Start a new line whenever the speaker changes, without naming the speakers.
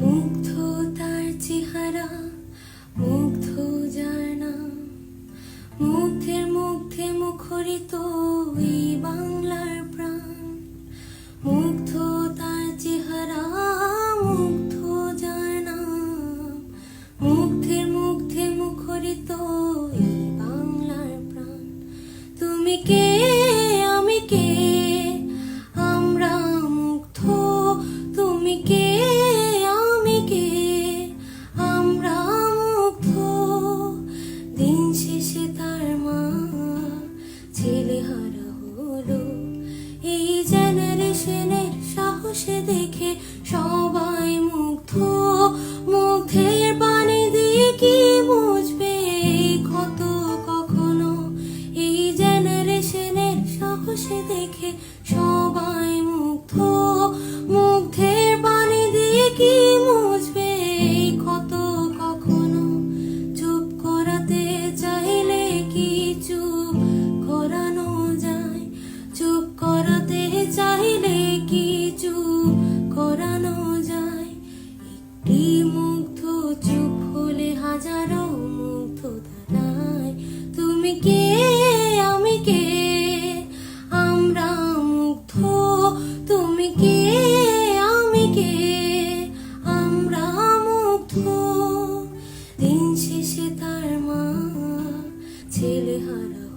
মুগ্ধ তার চেহারা মুগ্ধ মুগ্ধের মুগ্ধে মুখরিত এই বাংলা দিন শেষে তার মা ছেলেহারা হলো। এই জেনারেশনের সাহসে দেখে সবাই মুগ্ধ। মুগ্ধের পানি দিয়ে কি বুঝবে কত কখনো? এই জেনারেশনের সাহসে দেখে ছেলে হারা